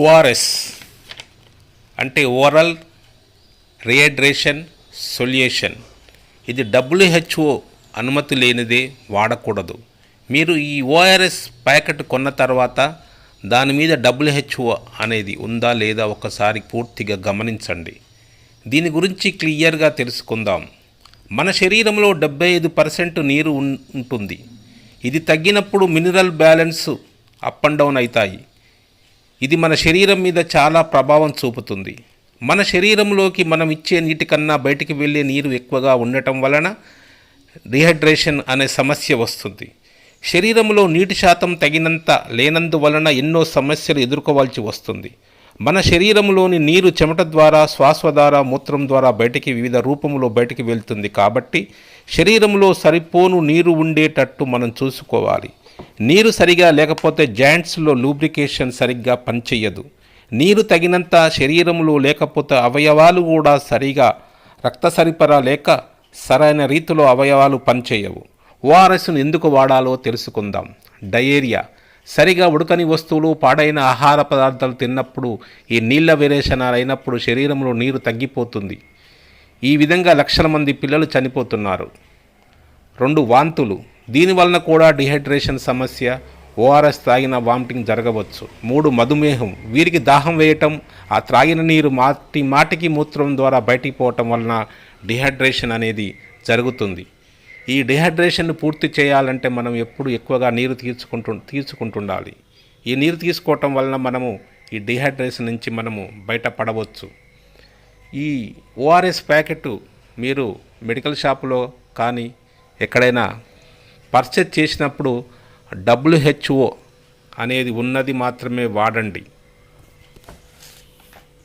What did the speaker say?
ORS అంటే oral rehydration solution. ఇది WHO అనుమతి లేనిదే వాడకూడదు. మీరు ఈ ఓఆర్ఎస్ ప్యాకెట్ కొన్న తర్వాత దాని మీద డబ్ల్యూహెచ్ఓ అనేది ఉందా లేదా ఒకసారి పూర్తిగా గమనించండి. దీని గురించి క్లియర్గా తెలుసుకుందాం. మన శరీరంలో డెబ్బై ఐదు పర్సెంట్ నీరు ఉంటుంది. ఇది తగ్గినప్పుడు mineral balance up and down అవుతాయి. ఇది మన శరీరం మీద చాలా ప్రభావం చూపుతుంది. మన శరీరంలోకి మనం ఇచ్చే నీటి కన్నా బయటికి వెళ్ళే నీరు ఎక్కువగా ఉండటం వలన డిహైడ్రేషన్ అనే సమస్య వస్తుంది. శరీరంలో నీటి శాతం తగినంత లేనందువలన ఎన్నో సమస్యలు ఎదుర్కోవాల్సి వస్తుంది. మన శరీరంలోని నీరు చెమట ద్వారా శ్వాస ద్వారా మూత్రం ద్వారా బయటికి వివిధ రూపంలో బయటికి వెళ్తుంది కాబట్టి శరీరంలో సరిపోను నీరు ఉండేటట్టు మనం చూసుకోవాలి. నీరు సరిగా లేకపోతే జాయింట్స్లో లూబ్రికేషన్ సరిగ్గా పనిచేయదు. నీరు తగినంత శరీరంలో లేకపోతే అవయవాలు కూడా సరిగా రక్త సరిపరా లేక సరైన రీతిలో అవయవాలు పనిచేయవు. ఓఆర్ఎస్ను ఎందుకు వాడాలో తెలుసుకుందాం. డయేరియా. సరిగా ఉడకని వస్తువులు పాడైన ఆహార పదార్థాలు తిన్నప్పుడు ఈ నీళ్ళ విరేచనాలు అయినప్పుడు శరీరంలో నీరు తగ్గిపోతుంది. ఈ విధంగా లక్షల మంది పిల్లలు చనిపోతున్నారు. రెండు వాంతులు. దీనివలన కూడా డిహైడ్రేషన్ సమస్య ఓఆర్ఎస్ తాగిన వామిటింగ్ జరగవచ్చు. మూడు మధుమేహం. వీరికి దాహం వేయటం ఆ త్రాగిన నీరు మాటి మాటికి మూత్రం ద్వారా బయటికి పోవటం వలన డిహైడ్రేషన్ అనేది జరుగుతుంది. ఈ డిహైడ్రేషన్ పూర్తి చేయాలంటే మనం ఎప్పుడు ఎక్కువగా నీరు తీర్చుకుంటు తీర్చుకుంటుండాలి. ఈ నీరు తీసుకోవటం వలన మనము ఈ డిహైడ్రేషన్ నుంచి మనము బయటపడవచ్చు. ఈ ఓఆర్ఎస్ ప్యాకెట్ మీరు మెడికల్ షాపులో కానీ ఎక్కడైనా పర్చేజ్ చేసినప్పుడు డబ్ల్యూహెచ్ఓ అనేది ఉన్నది మాత్రమే వాడండి.